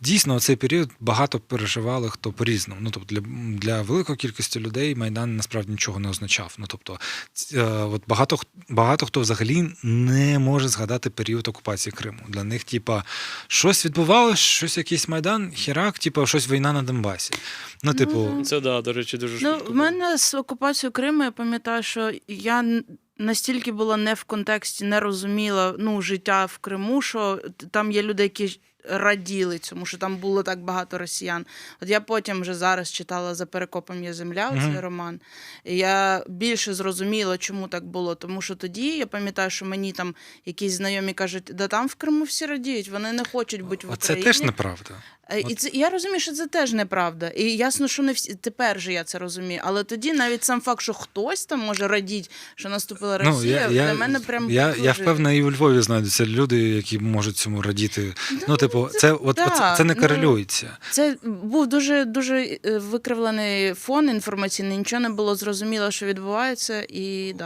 Дійсно, цей період багато переживали хто по-різному. Ну тобто для, для великої кількості людей Майдан насправді нічого не означав. Ну тобто, е, от багато х- багато хто взагалі не може згадати період окупації Криму. Для них, типа, щось відбувалось, щось якийсь майдан, хірак, типа щось війна на Донбасі. Ну, типу, Ну, Це да, до речі, дуже Ну, в мене з окупацією Криму я пам'ятаю, що я настільки була не в контексті, не розуміла ну, життя в Криму, що там є люди, які раділи цьому, що там було так багато росіян. От я потім вже зараз читала за перекопом є земля, Мгм. цей роман. І я більше зрозуміла, чому так було. Тому що тоді я пам'ятаю, що мені там якісь знайомі кажуть, да там в Криму всі радіють, вони не хочуть бути в Україні. це теж неправда. Е, І це я розумію, що це теж неправда. І ясно, що не всі тепер же я це розумію. Але тоді навіть сам факт, що хтось там може радіти, що наступила Росія, для мене прям Ну, я, я впевнений, і у Львові знайдуться люди, які можуть цьому радіти. Ну, типу, це, от, да, це не ну, корелюється. Це був дуже дуже е, викривлений фон інформаційний. Нічого не було зрозуміло, що відбувається, і да.